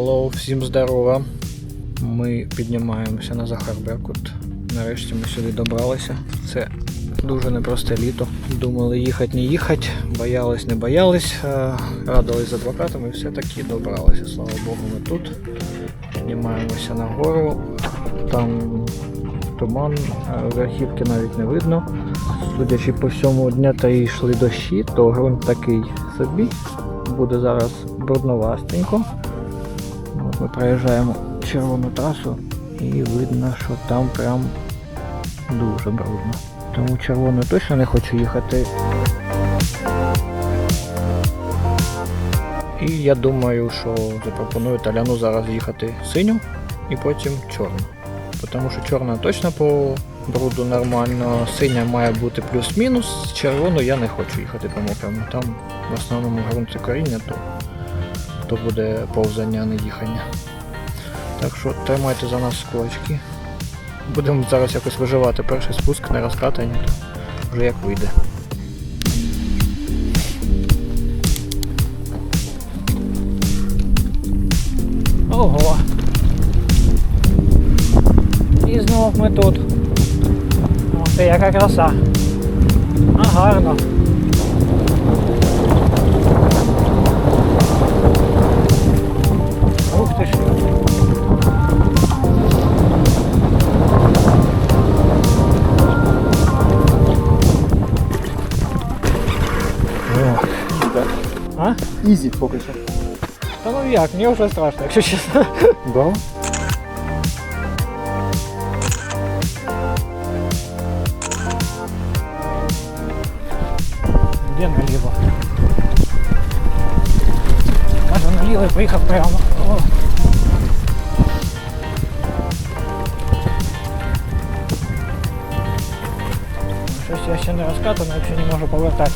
Hello, всім здорова. Ми піднімаємося на Захар Беркут. Нарешті ми сюди добралися. Це дуже непросте літо. Думали їхати, не їхати, боялись, не боялись, е, радились з адвокатами і все-таки добралися. Слава Богу, ми тут. Піднімаємося на гору. Там туман, е, верхівки навіть не видно. Судячи по всьому дня та йшли дощі, то ґрунт такий собі. Буде зараз брудновастенько. Ми проїжджаємо червону трасу і видно, що там прям дуже брудно. Тому червоною точно не хочу їхати. І я думаю, що запропоную Таляну зараз їхати синю і потім чорну. Тому що чорна точно по бруду нормально, синя має бути плюс-мінус, червону я не хочу їхати по мокрому. Там в основному ґрунт це коріння, то, то буде повзання, а не їхання. Так що тримайте за нас кулачки. Будемо зараз якось виживати. Перший спуск не розкатані, вже як вийде. Ого! І знов ми тут. О, це яка краса. А гарно. А? Ізі поки що. Та ну як, мені вже страшно, якщо чесно. Да? Де наліво? Може наліво і поїхав прямо. О. Щось я ще не розкатано, якщо не можу повертати.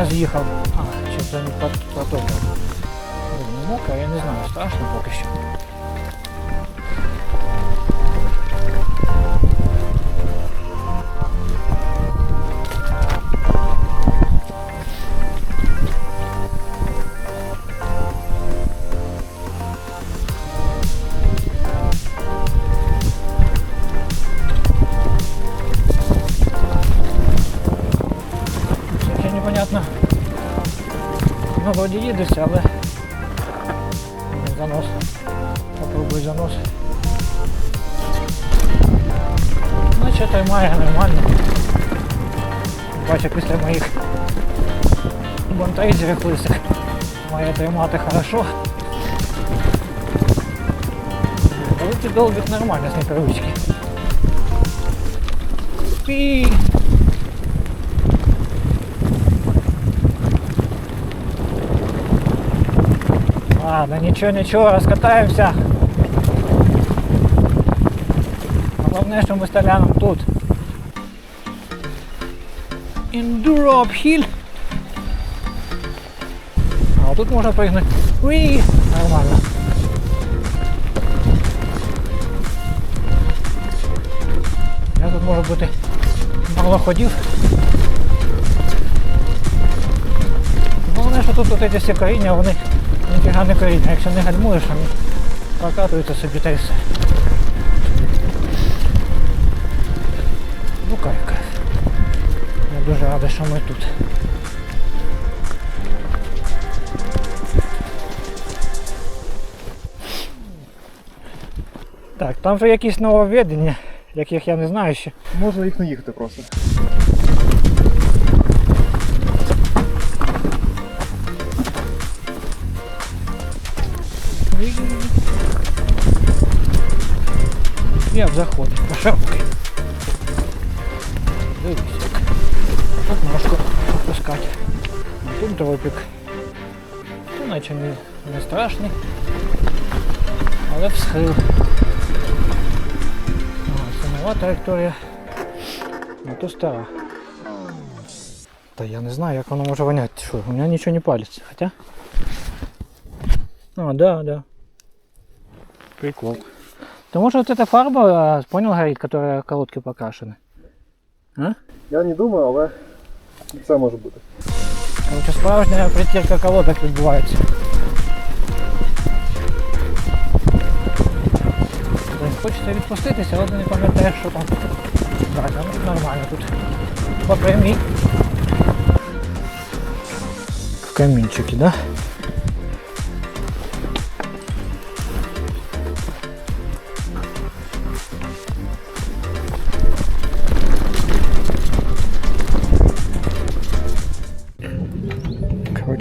Я з'їхав. А, чи це не мокро, я не знаю, страшно поки що. Вроді їдеться, але занос. Попробуй занос. Наче тримає нормально. Бачу після моїх бонтайзерів лисих. Має тримати хорошо. Руки долбить нормально з непривички. Пі. Ладно, ничего, ничего, раскатаемся. Головне, що ми з Толяном тут. Enduro uphill. А тут можна пригнути. Уї! Нормально. Я тут може бути мало ходів. Головне, що тут от ці всі коріння, вони ніфіга не коріння. Якщо не гальмуєш, вони прокатуються собі та й все. Ну кайф. Я дуже радий, що ми тут. Так, там вже якісь нововведення, яких я не знаю ще. Можна їх не їхати просто. Я в заході, по. Дивись як. Тут ножку опускати. Тут тропик. Тут наче не, не страшний. Але в схил. О, це нова траєкторія. А тут стара. Та я не знаю, як воно може воняти. Що, у мене нічого не палиться, хоча. А, да, да. Прикол. Да может вот эта фарба, а, понял, горит, которая колодки покрашены? А? Я не думаю, але Це може бути. Короче, справжня притірка колодок відбувається. Блін, Хочеться відпуститися, але не пам'ятаю, що там. Так, ну, нормально тут. По прямій. В камінчики, да?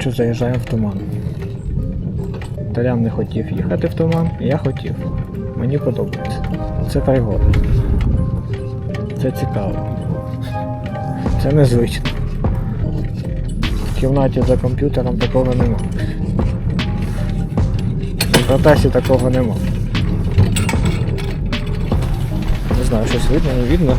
Коротше, заїжджаємо в туман. Тарян не хотів їхати в туман, я хотів. Мені подобається. Це пригода. Це цікаво. Це незвично. В кімнаті за комп'ютером такого нема. В Протасі такого нема. Не знаю, щось видно, не видно.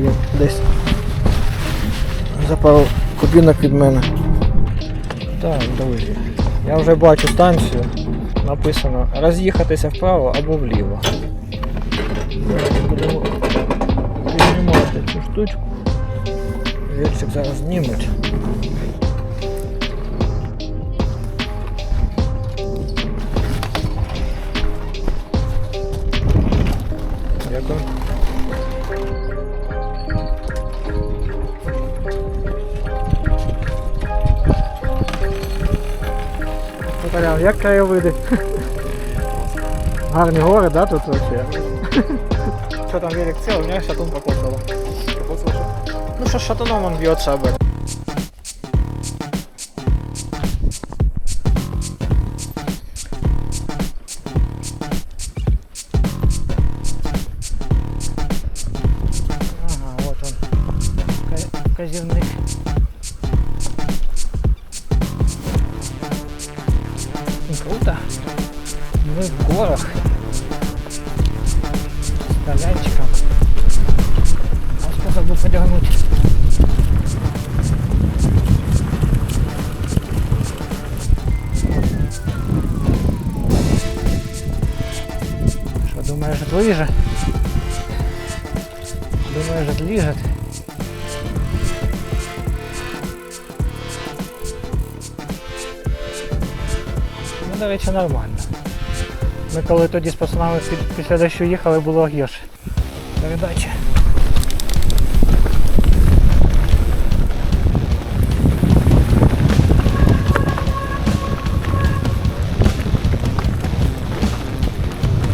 Він десь за пару кубінок від мене. Так, друзі. Я вже бачу станцію. Написано роз'їхатися вправо або вліво. Будемо піднімати цю штучку. Вірчик зараз знімуть. Дякую. Наталя, як краєвиди? Гарні гори, да, тут вообще? Що там велик цел, у меня шатун покоцало. Ну що шатуном он бьется об. Ага, вот он. Ка- С полянчиком. Маска забыл подернуть. Что, думаешь, ближе? Думаешь, ближе? Ну, до речі, нормально. Ми коли тоді з пацанами після дощу їхали, було гірше. Передача.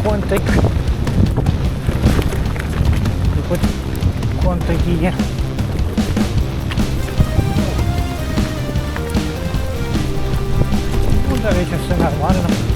Контик. І Хоч контик є. Ну, до речі, все нормально.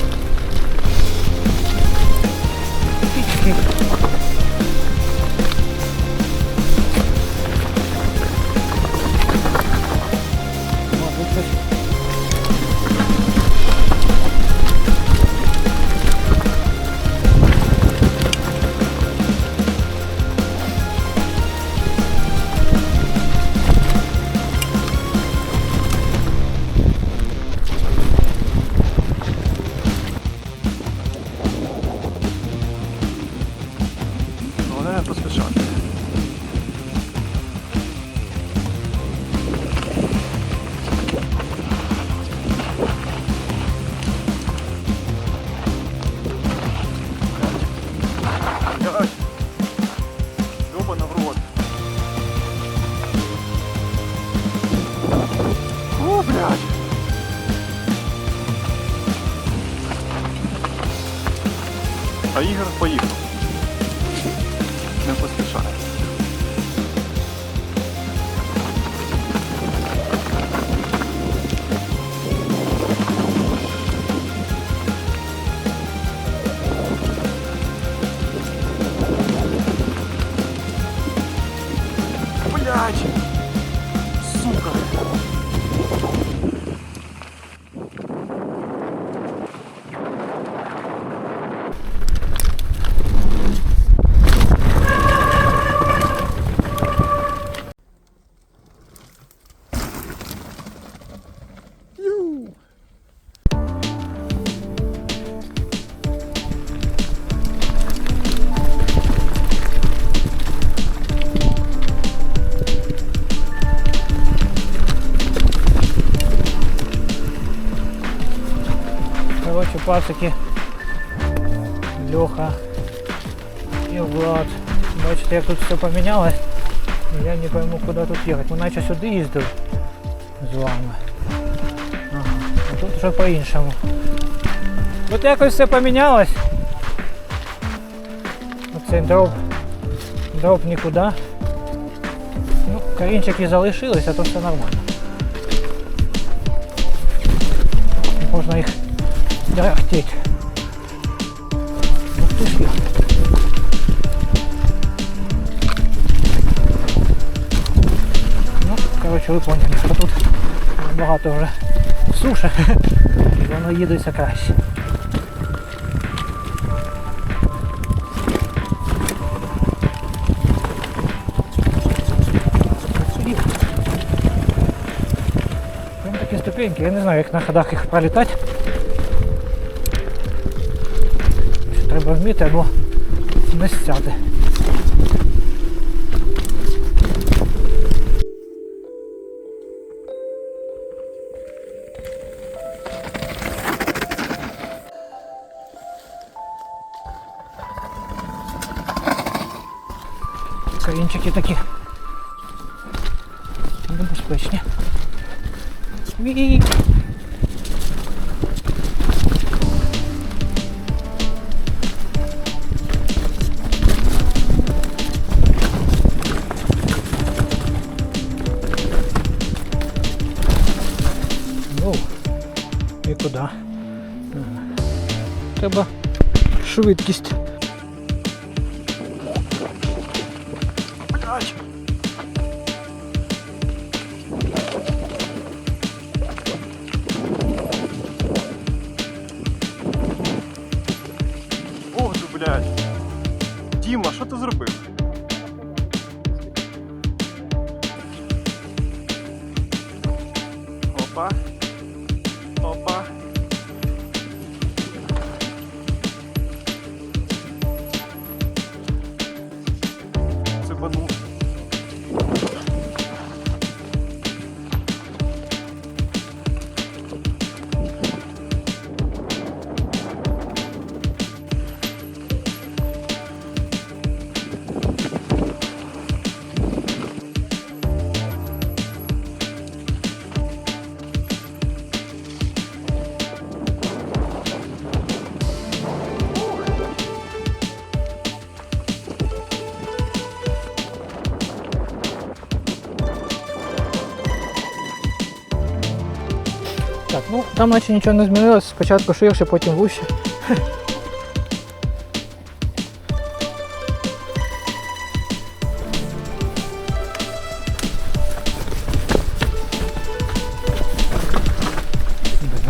А Ігор поїхав. Короче, пацики. Леха і Влад. Бачите, як тут все помінялось. Я не пойму, куди тут їхати. Ми наче сюди їздили з вами. Ага. А тут вже по-іншому. Тут якось все помінялось. Оцей дроп. Дроп нікуди. Ну, корінчики залишились, а то все нормально. Тарахтеть. Ух ты ж я. Ну, коротше, ви поняли, що тут багато вже суша, і воно їдеться краще. Сюди. Прям такі ступеньки, я не знаю, як на ходах їх пролітати. Треба вміти або не стяти. Корінчики такі небезпечні. Куди? Треба швидкість. Діма, що ти зробив? Опа. там наче нічого не змінилось. Спочатку ширше, потім вуще. Блін,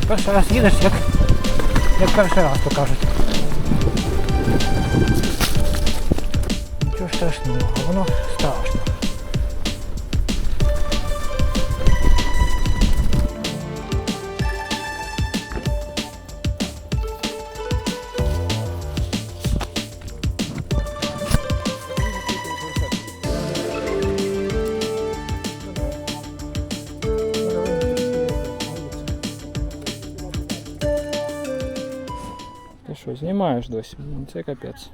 Перший раз їдеш, як, як перший раз, то кажуть. Нічого страшного, а воно страшно. Знімаєш досі? Ну, Це капець.